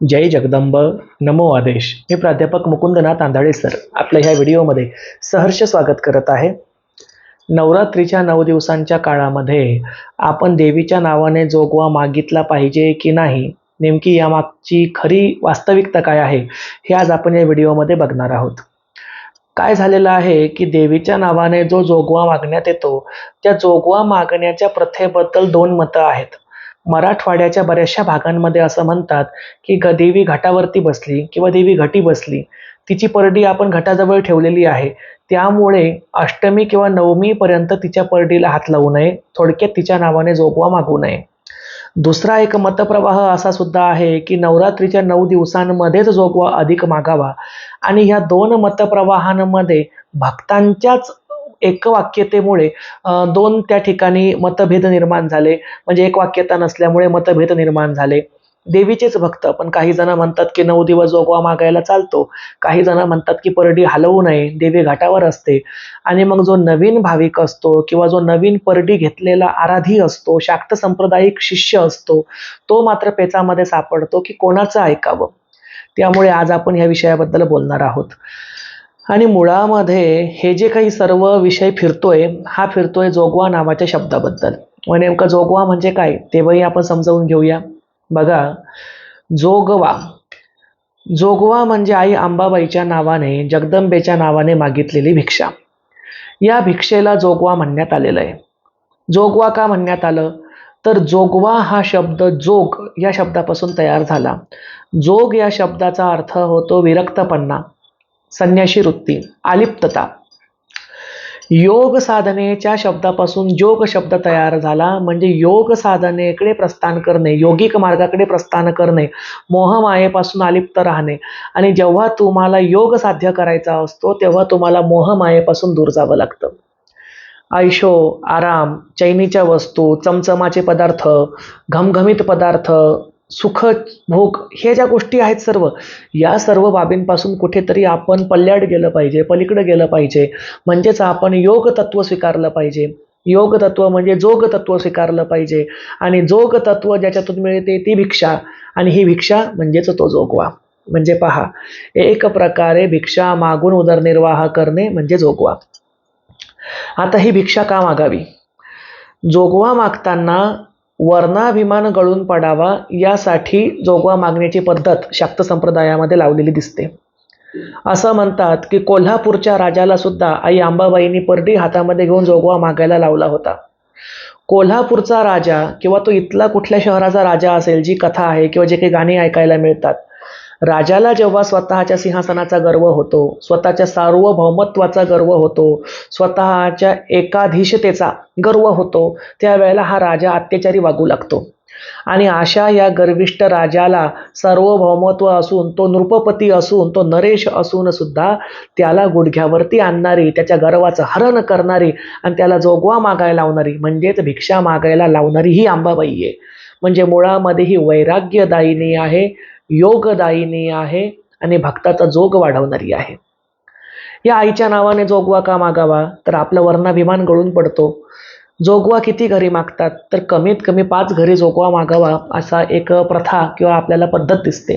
जय जगदंब. नमो आदेश. मी प्राध्यापक मुकुंदनाथ आंधळे सर आपल्या ह्या व्हिडिओमध्ये सहर्ष स्वागत करत आहे. नवरात्रीच्या नऊ दिवसांच्या काळामध्ये आपण देवीच्या नावाने जोगवा मागितला पाहिजे की नाही? नेमकी यामागची खरी वास्तविकता काय आहे? हे आज आपण या व्हिडिओमध्ये बघणार आहोत. काय झालेलं आहे की देवीच्या नावाने जो जोगवा मागण्यात येतो त्या जोगवा मागण्याच्या प्रथेबद्दल दोन मतं आहेत. मराठवाड्याच्या बऱ्याचशा भागांमध्ये असं म्हणतात की ग देवी घाटावरती बसली किंवा देवी घटी बसली तिची परडी आपण घटाजवळ ठेवलेली आहे. त्यामुळे अष्टमी किंवा नवमीपर्यंत तिच्या परडीला हात लावू नये थोडक्यात तिच्या नावाने जोगवा मागू नये. दुसरा एक मतप्रवाह असा सुद्धा आहे की नवरात्रीच्या नऊ दिवसांमध्येच जोगवा अधिक मागावा. आणि ह्या दोन मतप्रवाहांमध्ये भक्तांच्याच एकवाक्यतेमुळे दोन त्या ठिकाणी मतभेद निर्माण झाले. म्हणजे एक वाक्यता नसल्यामुळे मतभेद निर्माण झाले. देवीचेच भक्त पण काही जण म्हणतात की नऊ दिवस जोगवा मागायला चालतो. काही जण म्हणतात की परडी हलवू नये देवी घाटावर असते. आणि मग जो नवीन भाविक असतो किंवा जो नवीन परडी घेतलेला आराधी असतो शाक्त संप्रदायिक शिष्य असतो तो मात्र पेचामध्ये सापडतो की कोणाचं ऐकावं? त्यामुळे आज आपण ह्या विषयाबद्दल बोलणार आहोत. आणि मुळामध्ये हे जे काही सर्व विषय फिरतोय हा फिरतोय जोगवा नावाच्या शब्दाबद्दल. मग नेमकं जोगवा म्हणजे काय? तेव्हाही आपण समजावून घेऊया. बघा जोगवा. जोगवा म्हणजे आई आंबाबाईच्या नावाने जगदंबेच्या नावाने मागितलेली भिक्षा. या भिक्षेला जोगवा म्हणण्यात आलेलं आहे. जोगवा का म्हणण्यात आलं? तर जोगवा हा शब्द जोग या शब्दापासून तयार झाला. जोग या शब्दाचा अर्थ होतो विरक्तपणा. संन्याशी वृत्ती आलिप्तता योग साधनेच्या शब्दापासून योग शब्द तयार झाला. म्हणजे योग साधनेकडे प्रस्थान करणे योगिक मार्गाकडे प्रस्थान करणे मोहमायेपासून अलिप्त राहणे. आणि जेव्हा तुम्हाला योग साध्य करायचा असतो तेव्हा तुम्हाला मोहमायेपासून दूर जावं लागतं. आयशो आराम चैनीच्या वस्तू चमचमाचे पदार्थ घमघमीत पदार्थ सुख भोग हे ज्या गोष्टी आहेत सर्व या सर्व बाबींपासून कुठेतरी आपण पल्ल्याड गेलं पाहिजे पलीकडं गेलं पाहिजे. म्हणजेच आपण योग तत्व स्वीकारलं पाहिजे. योग तत्व म्हणजे जोग तत्व स्वीकारलं पाहिजे. आणि जोग तत्व ज्याच्यातून मिळते ती भिक्षा. आणि ही भिक्षा म्हणजेच तो जोगवा. म्हणजे पहा एक प्रकारे भिक्षा मागून उदरनिर्वाह करणे म्हणजे जोगवा. आता ही भिक्षा का मागावी? जोगवा मागताना वर्णाभिमान गळून पडावा यासाठी जोगवा मागण्याची पद्धत शाक्त संप्रदायामध्ये लावलेली दिसते. असं म्हणतात की कोल्हापूरच्या राजाला सुद्धा आई अंबाबाईंनी परडी हातामध्ये घेऊन जोगवा मागायला लावला होता. कोल्हापूरचा राजा किंवा तो इथला कुठल्या शहराचा राजा असेल जी कथा आहे किंवा जे काही गाणी ऐकायला मिळतात राजाला जेव्हा स्वतःच्या सिंहासनाचा गर्व होतो स्वतःच्या सार्वभौमत्वाचा गर्व होतो स्वतःच्या एकाधीशतेचा गर्व होतो त्यावेळेला हा राजा अत्याचारी वागू लागतो. आणि अशा या गर्विष्ट राजाला सार्वभौमत्व असून तो नृपपती असून तो नरेश असून सुद्धा त्याला गुडघ्यावरती आणणारी त्याच्या गर्वाचं हरण करणारी आणि त्याला जोगवा मागायला लावणारी म्हणजेच भिक्षा मागायला लावणारी ही अंबाबाई आहे. म्हणजे मुळामध्ये ही वैराग्यदायिनी आहे. योगदायिनी आहे आणि भक्ताचा जोग वाढवणारी आहे. या आईच्या नावाने जोगवा का मागावा? तर आपलं वर्णाभिमान गळून पडतो. जोगवा किती घरी मागतात? तर कमीत कमी पाच घरी जोगवा मागावा असा एक प्रथा किंवा आपल्याला पद्धत दिसते.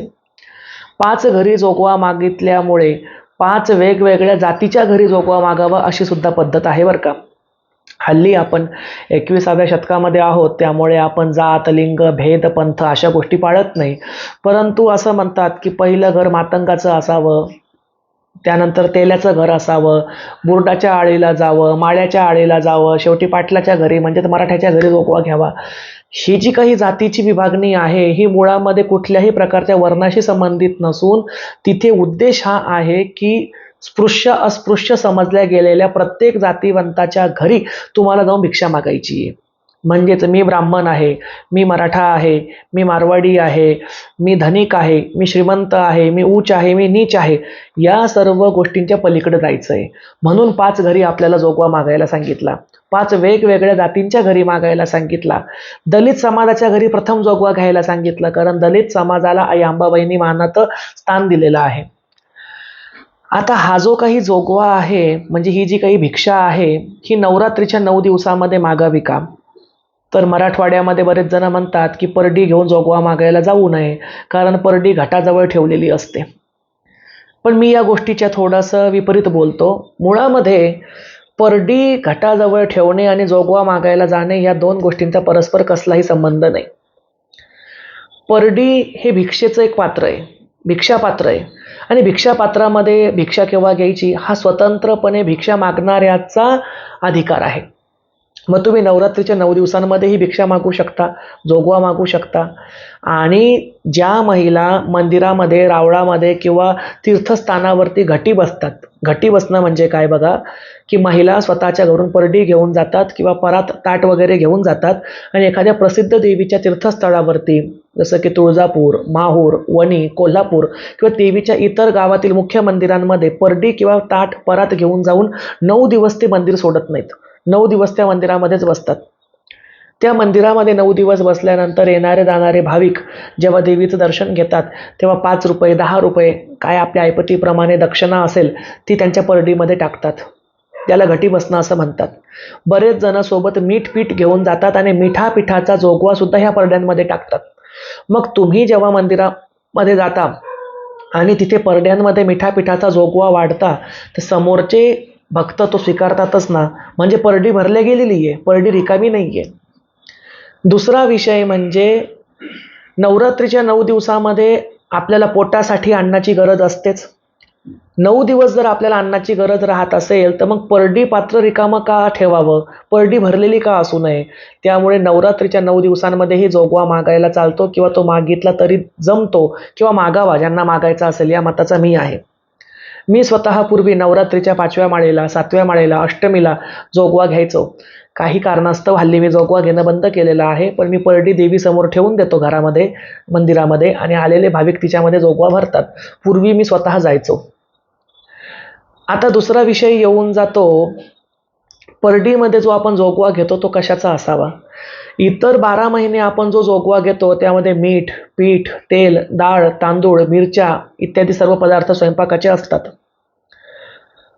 पाच घरी जोगवा मागितल्यामुळे पाच वेगवेगळ्या जातीच्या घरी जोगवा मागावा अशी सुद्धा पद्धत आहे बरं का? हल्ली आपण एकविसाव्या शतकामध्ये आहोत त्यामुळे आपण जात लिंग भेद पंथ अशा गोष्टी पाळत नाही. परंतु असं म्हणतात की पहिलं घर मातंगाचं असावं त्यानंतर तेल्याचं घर असावं बुरडाच्या आळीला जावं माळ्याच्या आळीला जावं शेवटी पाटलाच्या घरी म्हणजेच मराठ्याच्या घरी जोगवा घ्यावा. ही जी काही जातीची विभागणी आहे ही मुळामध्ये कुठल्याही प्रकारच्या वर्णाशी संबंधित नसून तिथे उद्देश हा आहे की स्पृश्य अस्पृश्य समजल्या गेलेल्या प्रत्येक जातीवंताच्या घरी तुम्हाला जाऊन भिक्षा मागायची आहे. म्हणजेच मी ब्राह्मण आहे मी मराठा आहे मी मारवाडी आहे मी धनिक आहे मी श्रीमंत आहे मी उच्च आहे मी नीच आहे या सर्व गोष्टींच्या पलीकडे जायचं आहे म्हणून पाच घरी आपल्याला जोगवा मागायला सांगितला. पाच वेगवेगळ्या जातींच्या घरी मागायला सांगितला. दलित समाजाच्या घरी प्रथम जोगवा घ्यायला सांगितलं कारण दलित समाजाला आई अंबाबाईंनी मानात स्थान दिलेलं आहे. आता हा जो काही जोगवा आहे म्हणजे ही जी काही भिक्षा आहे ही नवरात्रीच्या नऊ दिवसामध्ये मागावी का? तर मराठवाड्यामध्ये बरेच जण म्हणतात की परडी घेऊन जोगवा मागायला जाऊ नये कारण परडी घाटाजवळ ठेवलेली असते. पण मी या गोष्टीच्या थोडंसं विपरीत बोलतो. मुळामध्ये परडी घाटाजवळ ठेवणे आणि जोगवा मागायला जाणे या दोन गोष्टींचा परस्पर कसलाही संबंध नाही. परडी हे भिक्षेचं एक पात्र आहे भिक्षापात्र आहे. आणि भिक्षापात्रामध्ये भिक्षा केव्हा घ्यायची? हा स्वतंत्रपणे भिक्षा मागणाऱ्याचा अधिकार आहे. मग तुम्ही नवरात्रीच्या नऊ दिवसांमध्ये ही भिक्षा मागू शकता जोगवा मागू शकता. आणि ज्या महिला मंदिरामध्ये रावळामध्ये किंवा तीर्थस्थानावरती घटी बसतात घटी बसणं म्हणजे काय बघा? की महिला स्वतःच्या घरून परडी घेऊन जातात किंवा परात ताट वगैरे घेऊन जातात आणि एखाद्या प्रसिद्ध देवीच्या तीर्थस्थळावरती जसं की तुळजापूर माहूर वणी कोल्हापूर किंवा देवीच्या इतर गावातील मुख्य मंदिरांमध्ये परडी किंवा ताट परात घेऊन जाऊन नऊ दिवस ते मंदिर सोडत नाहीत. नऊ दिवस त्या मंदिरामध्येच बसतात. त्या मंदिरामध्ये नऊ दिवस बसल्यानंतर येणारे जाणारे भाविक जेव्हा देवीचं दर्शन घेतात तेव्हा पाच रुपये दहा रुपये काय आपल्या ऐपतीप्रमाणे दक्षिणा असेल ती त्यांच्या परडीमध्ये टाकतात. त्याला घटी बसणं असं म्हणतात. बरेच जण सोबत मीठ पीठ घेऊन जातात आणि मिठा पिठाचा जोगवा सुद्धा ह्या परड्यांमध्ये टाकतात. मग तुम्ही जेव्हा मंदिरामध्ये जाता आणि तिथे परड्यांमध्ये मिठापिठाचा जोगवा वाढता तर समोरचे भक्त तो स्वीकारतातच ना. म्हणजे परडी भरल्या गेलेली आहे. परडी रिकामी नाही आहे दुसरा विषय म्हणजे नवरात्रीच्या नऊ दिवसामध्ये आपल्याला पोटासाठी अन्नाची गरज असतेच. नऊ दिवस जर आपल्याला अन्नाची गरज राहत असेल तर मग परडी पात्र रिकामं का ठेवावं? परडी भरलेली का असू नये? त्यामुळे नवरात्रीच्या नऊ दिवसांमध्येही जोगवा मागायला चालतो किंवा तो मागितला तरी जमतो किंवा मागावा ज्यांना मागायचा असेल या मताचा मी आहे. मी स्वतः पूर्वी नवरात्रीच्या पाचव्या माळेला सातव्या माळेला अष्टमीला जोगवा घ्यायचो. काही कारणास्तव हल्ली मी जोगवा घेणं बंद केलेलं आहे पण मी परडी देवीसमोर ठेवून देतो घरामध्ये मंदिरामध्ये आणि आलेले भाविक तिच्यामध्ये जोगवा भरतात. पूर्वी मी स्वतः जायचो. आता दुसरा विषय येऊन जातो. परडीमध्ये जो आपण जोगवा घेतो तो कशाचा असावा? इतर बारा महिने आपण जो जोगवा घेतो त्यामध्ये मीठ पीठ तेल डाळ तांदूळ मिरच्या इत्यादी सर्व पदार्थ स्वयंपाकाचे असतात.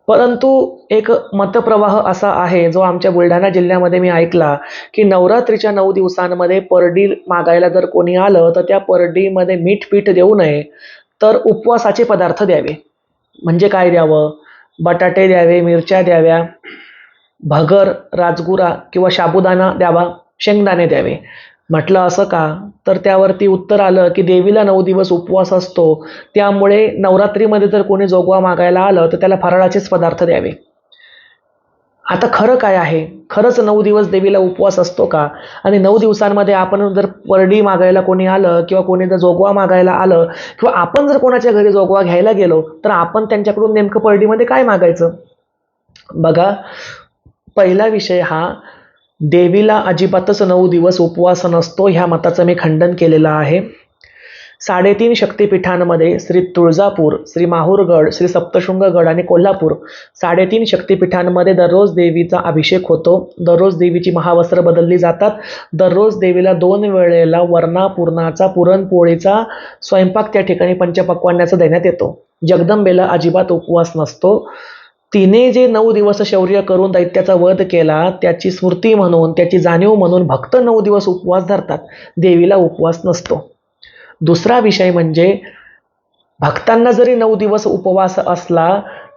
परंतु एक मतप्रवाह असा आहे जो आमच्या बुलढाणा जिल्ह्यामध्ये मी ऐकला की नवरात्रीच्या नऊ दिवसांमध्ये परडी मागायला जर कोणी आलं तर त्या परडीमध्ये मीठ पीठ देऊ नये तर उपवासाचे पदार्थ द्यावे. म्हणजे काय द्यावं? बटाटे द्यावे मिरच्या द्याव्या भगर राजगुरा किंवा साबुदाणा द्यावा. शेंगदाणे द्यावे. म्हटलं असं का? तर त्यावरती उत्तर आलं की देवीला नऊ दिवस उपवास असतो. त्यामुळे नवरात्रीमध्ये जर कोणी जोगवा मागायला आलं तर त्याला फराळाचेच पदार्थ द्यावे. आता खरं काय आहे? खरंच नऊ दिवस देवीला उपवास असतो का? आणि नऊ दिवसांमध्ये आपण जर परडी मागायला कोणी आलं किंवा कोणी जर जोगवा मागायला आलं किंवा आपण जर कोणाच्या घरी जोगवा घ्यायला गेलो तर आपण त्यांच्याकडून नेमकं परडीमध्ये काय मागायचं? बघा पहिला विषय हा देवीला अजिबातच नऊ दिवस उपवास नसतो ह्या मताचं मी खंडन केलेलं आहे. साडेतीन शक्तिपीठांमध्ये श्री तुळजापूर श्री माहूरगड श्री सप्तशृंगगड आणि कोल्हापूर साडेतीन शक्तिपीठांमध्ये दररोज देवीचा अभिषेक होतो. दररोज देवीची महावस्त्र बदलली जातात. दररोज देवीला दोन वेळेला वर्णापूर्णाचा पुरणपोळीचा स्वयंपाक त्या ठिकाणी पंचपक्वान्याचा देण्यात येतो. जगदंबेला अजिबात उपवास नसतो. तिने जे नऊ दिवस शौर्य करून दैत्याचा वध केला त्याची स्मृती म्हणून त्याची जाणीव म्हणून भक्त नऊ दिवस उपवास धरतात. देवीला उपवास नसतो. दुसरा विषय म्हणजे भक्तांना जरी नऊ दिवस उपवास असला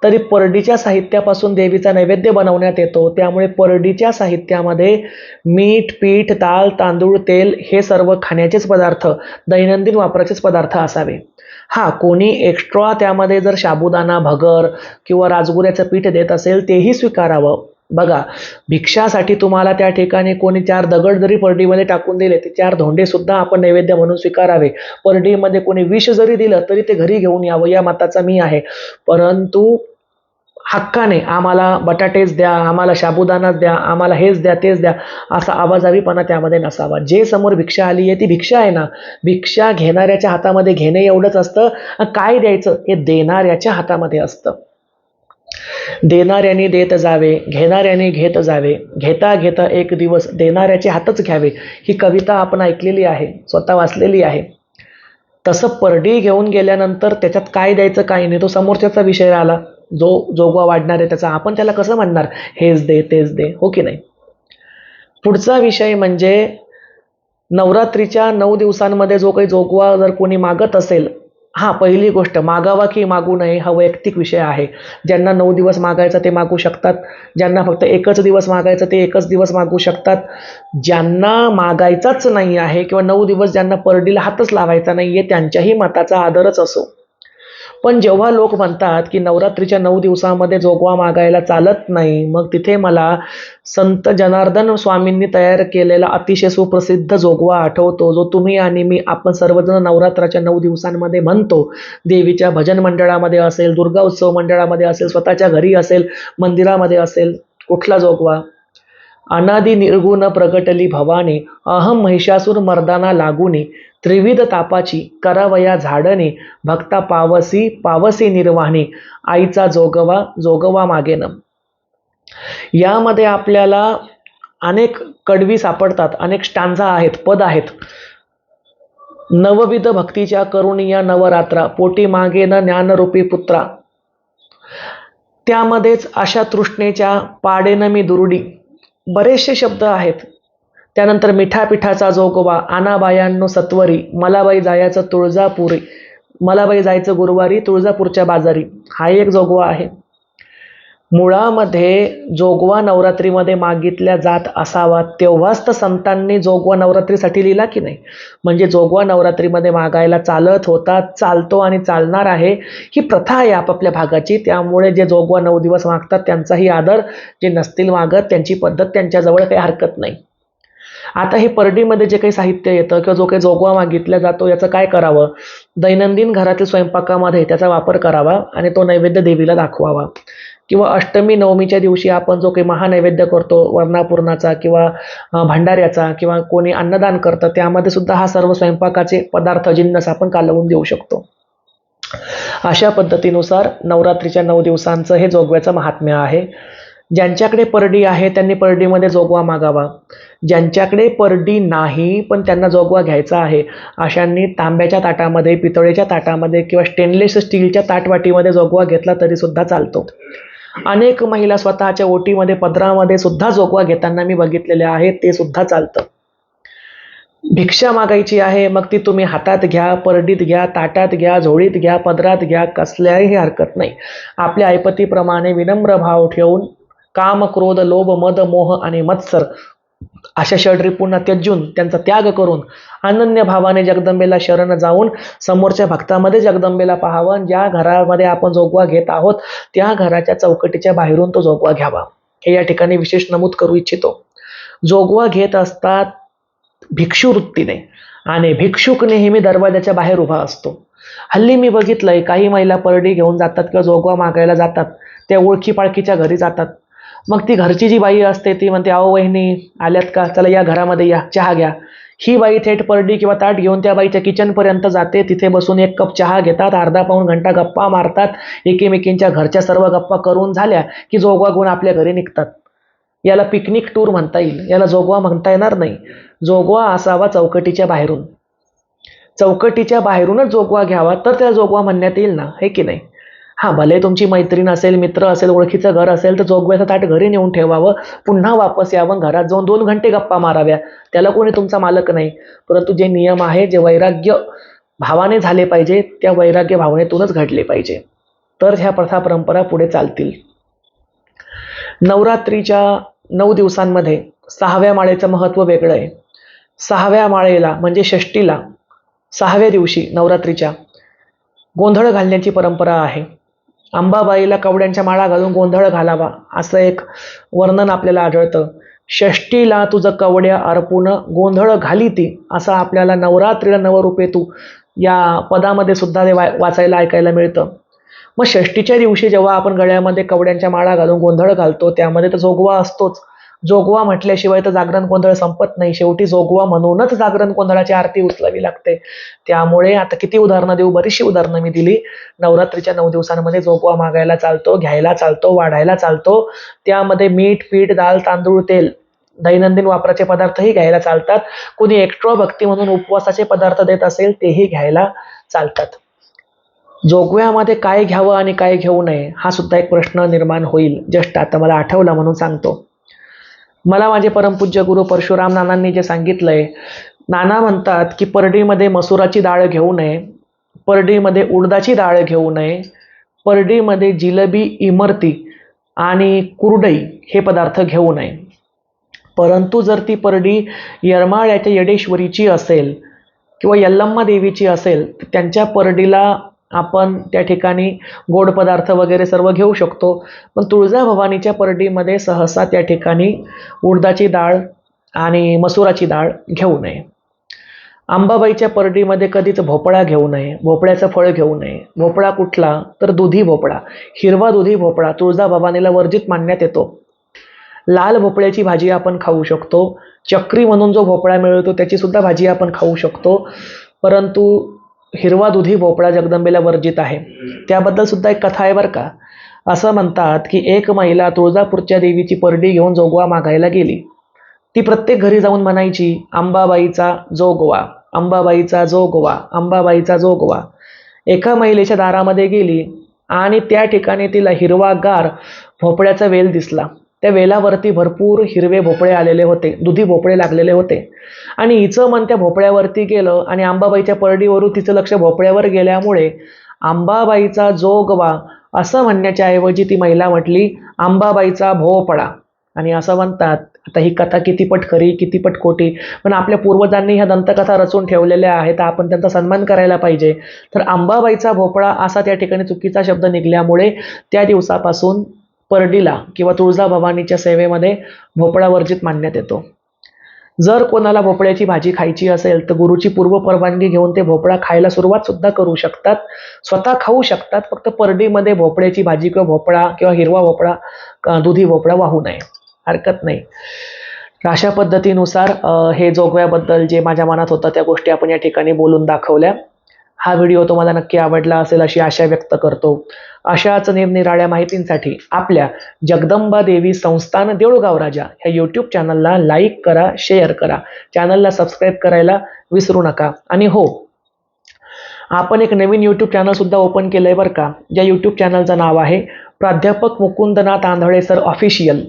तरी परडीच्या साहित्यापासून देवीचा नैवेद्य बनवण्यात येतो. त्यामुळे परडीच्या साहित्यामध्ये मीठ पीठ ताल तांदूळ तेल हे सर्व खाण्याचेच पदार्थ दैनंदिन वापराचेच पदार्थ असावे. हां कोणी एक्स्ट्रा त्यामध्ये जर साबुदाणा भगर किंवा राजगुऱ्याचं पीठ देत असेल तेही स्वीकारावं. बघा भिक्षासाठी तुम्हाला त्या ठिकाणी कोणी चार दगड जरी परडीमध्ये टाकून दिले ते चार धोंडे सुद्धा आपण नैवेद्य म्हणून स्वीकारावे. परडीमध्ये कोणी विष जरी दिलं तरी ते घरी घेऊन यावं या मताचा मी आहे. परंतु हक्काने आम्हाला बटाटेच द्या आम्हाला शाबुदानाच द्या आम्हाला हेच द्या तेच द्या असा आवाजावीपणा त्यामध्ये नसावा. जे समोर भिक्षा आली आहे ती भिक्षा आहे ना? भिक्षा घेणाऱ्याच्या हातामध्ये घेणे एवढंच असतं? काय द्यायचं? हे देणाऱ्याच्या हातामध्ये असतं. देणाऱ्याने देत जावे घेणाऱ्याने घेत जावे. घेता घेता एक दिवस देणाऱ्याचे हातच घ्यावे. ही कविता आपण ऐकलेली आहे स्वतः वाचलेली आहे. तसं परडी घेऊन गेल्यानंतर त्याच्यात काय द्यायचं काय नाही? तो समोरच्याचा विषय आला जो जोगवा वाढणार आहे त्याचा आपण त्याला कसं म्हणणार? हेच दे तेच दे हो की नाही? पुढचा विषय म्हणजे नवरात्रीच्या नऊ दिवसांमध्ये जो काही जोगवा जर कोणी मागत असेल हा पहिली गोष्ट मागावा की मागू नये हा वैयक्तिक विषय आहे. ज्यांना नऊ दिवस मागायचं ते मागू शकतात ज्यांना फक्त एकच दिवस मागायचं ते एकच दिवस मागू शकतात. ज्यांना मागायचाच नाही आहे किंवा नऊ दिवस ज्यांना परडीला हातच लावायचा नाही आहे त्यांच्याही मताचा आदरच असो. पण जेव्हा लोक म्हणतात की नवरात्रीच्या नऊ दिवसामध्ये जोगवा मागायला चालत नाही मग तिथे मला संत जनार्दन स्वामींनी तयार केलेला अतिशय सुप्रसिद्ध जोगवा आठवतो जो तुम्ही आणि मी आपण सर्वजण नवरात्राच्या नऊ दिवसांमध्ये म्हणतो. देवीच्या भजन मंडळामध्ये असेल दुर्गा उत्सव मंडळामध्ये असेल स्वतःच्या घरी असेल मंदिरामध्ये असेल कुठला जोगवा? अनादि निर्गुण प्रगटली भवानी अहम महिषासूर मर्दाना लागुनी त्रिविध तापाची करावया झाडणे भक्ता पावसी पावसी निर्वाणी आईचा जोगवा जोगवा मागेन. यामध्ये आपल्याला अनेक कडवी सापडतात अनेक स्टांजा आहेत पद आहेत. नवविध भक्तीच्या करुणिया नवरात्रा पोटी मागेन ज्ञानरूपी पुत्रा. त्यामध्येच अशा तृष्णेच्या पाडेन मी दुरुडी. बरेचसे शब्द आहेत. त्यानंतर मिठा पिठाचा जोगवा आनाबायांनो सत्वरी मलाबाई जायचं तुळजापुरी मलाबाई जायचं गुरुवारी तुळजापूरच्या बाजारी. हा एक जोगवा आहे. मुळामध्ये जोगवा नवरात्रीमध्ये मागितल्या जात असावा तेव्हाच तर संतांनी जोगवा नवरात्रीसाठी लिहिला की नाही? म्हणजे जोगवा नवरात्रीमध्ये मागायला चालत होता चालतो आणि चालणार आहे ही प्रथा आहे आपापल्या भागाची. त्यामुळे जे जोगवा नऊ दिवस मागतात त्यांचाही आदर जे नसतील मागत त्यांची पद्धत त्यांच्याजवळ काही हरकत नाही. आता हे परडीमध्ये जे काही साहित्य येतं किंवा जो काही जोगवा मागितला जातो याचं काय करावं? दैनंदिन घरातील स्वयंपाकामध्ये त्याचा वापर करावा आणि तो नैवेद्य देवीला दाखवावा. किंवा अष्टमी नवमीच्या दिवशी आपण जो काही महानैवेद्य करतो वर्णापूर्णाचा किंवा भंडाऱ्याचा किंवा कोणी अन्नदान करतं त्यामध्ये सुद्धा हा सर्व स्वयंपाकाचे पदार्थ जिन्नस आपण कालवून देऊ शकतो. अशा पद्धतीनुसार नवरात्रीच्या नऊ दिवसांचं हे जोगव्याचं महात्म्य आहे. ज्यांच्याकडे परडी आहे त्यांनी परडीमध्ये जोगवा मागावा. ज्यांच्याकडे परडी नाही पण त्यांना जोगवा घ्यायचा आहे. अशांनी तांब्याच्या ताटामध्ये पितळेच्या ताटामध्ये किंवा स्टेनलेस स्टीलच्या ताटवाटीमध्ये जोगवा घेतला तरीसुद्धा चालतो. अनेक महिला स्वतःच्या ओटीमध्ये पदरामध्ये सुद्धा जोगवा घेताना मी बघितलेले आहे ते सुद्धा चालतं. भिक्षा मागायची आहे मग ती तुम्ही हातात घ्या परडीत घ्या ताटात घ्या झोळीत घ्या पदरात घ्या कसल्याही हरकत नाही. आपल्या ऐपतीप्रमाणे विनम्र भाव ठेवून काम क्रोध लोभ मद मोह आणि मत्सर अशा षडरिपूंना त्यजून त्यांचा त्याग करून अनन्य भावाने जगदंबेला शरण जाऊन समोरच्या भक्तामध्ये जगदंबेला पाहावं. ज्या घरामध्ये आपण जोगवा घेत आहोत त्या घराच्या चौकटीच्या बाहेरून तो जोगवा घ्यावा. हे या ठिकाणी विशेष नमूद करू इच्छितो. जोगवा घेत असतात भिक्षू वृत्तीने आणि भिक्षुक नेहमी दरवाजाच्या बाहेर उभा असतो. हल्ली मी बघितलंय काही महिला परडी घेऊन जातात किंवा जोगवा मागायला जातात. त्या ओळखी पाळखीच्या घरी जातात. मग ती घरची जी बाई असते ती म्हणते अहो वहिनी आल्यात का? चला या घरामध्ये या चहा घ्या. ही बाई थेट परडी किंवा ताट घेऊन त्या बाईच्या किचनपर्यंत जाते. तिथे बसून एक कप चहा घेतात अर्धा पाऊण घंटा गप्पा मारतात. एकीमेकींच्या घरच्या सर्व गप्पा करून झाल्या की जोगवा गुण आपल्या घरी निघतात. याला पिकनिक टूर म्हणता येईल. याला जोगवा म्हणता येणार नाही. जोगवा असावा चौकटीच्या बाहेरून. चौकटीच्या बाहेरूनच जोगवा घ्यावा तर त्याला जोगवा म्हणण्यात येईल ना हे की नाही? हां भले तुमची मैत्रीण असेल मित्र असेल ओळखीचं घर असेल तर जोगव्याचं ताट घरी नेऊन ठेवावं. पुन्हा वापस यावं. घरात जाऊन दोन घंटे गप्पा माराव्या. त्याला कोणी तुमचा मालक नाही. परंतु जे नियम आहे जे वैराग्य भावाने झाले पाहिजे त्या वैराग्य भावनेतूनच घडले पाहिजे. तर ह्या प्रथा परंपरा पुढे चालतील. नवरात्रीच्या नऊ दिवसांमध्ये सहाव्या माळेचं महत्त्व वेगळं आहे. सहाव्या माळेला म्हणजे षष्टीला सहाव्या दिवशी नवरात्रीच्या गोंधळ घालण्याची परंपरा आहे. अंबाबाईला कवड्यांच्या माळा घालून गोंधळ घालावा असं एक वर्णन आपल्याला आढळतं. षष्टीला तुझं कवड्या अर्पून गोंधळ घाली ती असं आपल्याला नवरात्रीला नवरूपे तू या पदामध्ये सुद्धा ते वा वाचायला ऐकायला मिळतं. मग षष्टीच्या दिवशी जेव्हा आपण गळ्यामध्ये कवड्यांच्या माळा घालून गोंधळ घालतो त्यामध्ये तर जोगवा असतोच. जोगवा म्हटल्याशिवाय तर जागरण गोंधळ संपत नाही. शेवटी जोगवा म्हणूनच जागरण गोंधळाची आरती उचलावी लागते. त्यामुळे आता किती उदाहरणं देऊ? बरीचशी उदाहरणं मी दिली. नवरात्रीच्या नऊ दिवसांमध्ये जोगवा मागायला चालतो घ्यायला चालतो वाढायला चालतो. त्यामध्ये मीठ पीठ दाल तांदूळ तेल दैनंदिन वापराचे पदार्थही घ्यायला चालतात. कोणी एक्स्ट्रा भक्ती म्हणून उपवासाचे पदार्थ देत असेल तेही घ्यायला चालतात. जोगव्यामध्ये काय घ्यावं आणि काय घेऊ नये हा सुद्धा एक प्रश्न निर्माण होईल. जस्ट आता मला आठवला म्हणून सांगतो. मला माझे परमपूज्य गुरु परशुराम नानांनी जे सांगितलंय नाना म्हणतात की परडीमध्ये मसुराची डाळ घेऊ नये परडीमध्ये उडदाची डाळ घेऊ नये परडीमध्ये जिलबी इमरती आणि कुरडई हे पदार्थ घेऊ नये. परंतु जर ती परडी येरमाळ्याच्या येडेश्वरीची असेल किंवा यल्लम्मा देवीची असेल तर त्यांच्या परडीला आपण त्या ठिकाणी गोड पदार्थ वगैरे सर्व घेऊ शकतो. पण तुळजाभवानीच्या परडीमध्ये सहसा त्या ठिकाणी उडदाची डाळ आणि मसुराची डाळ घेऊ नये. आंबाबाईच्या परडीमध्ये कधीच भोपळा घेऊ नये भोपळ्याचं फळ घेऊ नये. भोपळा कुठला? तर दुधी भोपळा. हिरवा दुधी भोपळा तुळजाभवानीला वर्जित मानण्यात येतो. लाल भोपळ्याची भाजी आपण खाऊ शकतो. चक्री म्हणून जो भोपळा मिळतो त्याची सुद्धा भाजी आपण खाऊ शकतो. परंतु हिरवा दुधी भोपळा जगदंबेला वर्जित आहे. त्याबद्दल सुद्धा एक कथा आहे बरं का. असं म्हणतात की एक महिला तुळजापूरच्या देवीची परडी घेऊन जोगवा मागायला गेली. ती प्रत्येक घरी जाऊन म्हणायची अंबाबाईचा जोगवा अंबाबाईचा जोगवा अंबाबाईचा जोगवा. एका महिलेच्या दारामध्ये गेली आणि त्या ठिकाणी तिला हिरवागार भोपळ्याचा वेल दिसला. त्या वेलावरती भरपूर हिरवे भोपळे आलेले होते दुधी भोपळे लागलेले होते. आणि हिचं मन त्या भोपळ्यावरती गेलं आणि अंबाबाईच्या परडीवरून तिचं लक्ष भोपळ्यावर गेल्यामुळे अंबाबाईचा जोगवा असं म्हणण्याच्या ऐवजी ती महिला म्हटली आंबाबाईचा भोपळा आणि असं म्हणतात आता ही कथा कितीपट खरी कितीपट खोटी. पण आपल्या पूर्वजांनी ह्या दंतकथा रचून ठेवलेल्या आहेत तर आपण त्यांचा सन्मान करायला पाहिजे. तर अंबाबाईचा भोपळा असा त्या ठिकाणी चुकीचा शब्द निघाल्यामुळे त्या दिवसापासून परडीला किंवा तुळजाभवानीच्या सेवेमध्ये भोपळा वर्जित मानण्यात येतो. जर कोणाला भोपळ्याची भाजी खायची असेल तर गुरुची पूर्व परवानगी घेऊन ते भोपळा खायला सुरुवात सुद्धा करू शकतात. स्वतः खाऊ शकतात फक्त परडीमध्ये भोपळ्याची भाजी किंवा भोपळा किंवा हिरवा भोपळा दुधी भोपळा वाहू नये. हरकत नाही. अशा पद्धतीनुसार हे जोगव्याबद्दल जे माझ्या मनात होतं त्या गोष्टी आपण या ठिकाणी बोलून दाखवल्या. हा व्हिडिओ तुम्हाला नक्की आवडला असेल अशी आशा व्यक्त करतो. अशाच निरनिराळ्या माहितींसाठी आपल्या जगदंबा देवी संस्थान देऊळगाव राजा ह्या यूट्यूब चॅनलला लाईक करा शेअर करा. चॅनलला सबस्क्राईब करायला विसरू नका. आणि हो आपण एक नवीन यूट्यूब चॅनलसुद्धा ओपन केलं आहे बरं का? ज्या यूट्यूब चॅनलचं नाव आहे प्राध्यापक मुकुंदनाथ आंधळे सर ऑफिशियल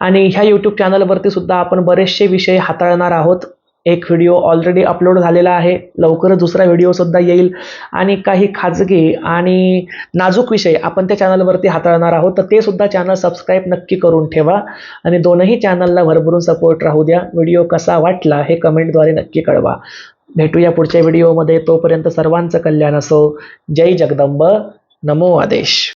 आणि ह्या यूट्यूब चॅनलवरती सुद्धा आपण बरेचसे विषय हाताळणार आहोत. एक व्हिडिओ ऑलरेडी अपलोड झालेला आहे. लवकरच दुसरा व्हिडिओसुद्धा येईल. आणि काही खाजगी आणि नाजूक विषय आपण त्या चॅनलवरती हाताळणार आहोत. तर ते सुद्धा चॅनल सबस्क्राईब नक्की करून ठेवा. आणि दोनही चॅनलला भरभरून सपोर्ट राहू द्या. व्हिडिओ कसा वाटला हे कमेंटद्वारे नक्की कळवा. भेटूया पुढच्या व्हिडिओमध्ये तोपर्यंत सर्वांचं कल्याण असो. जय जगदंब. नमो आदेश.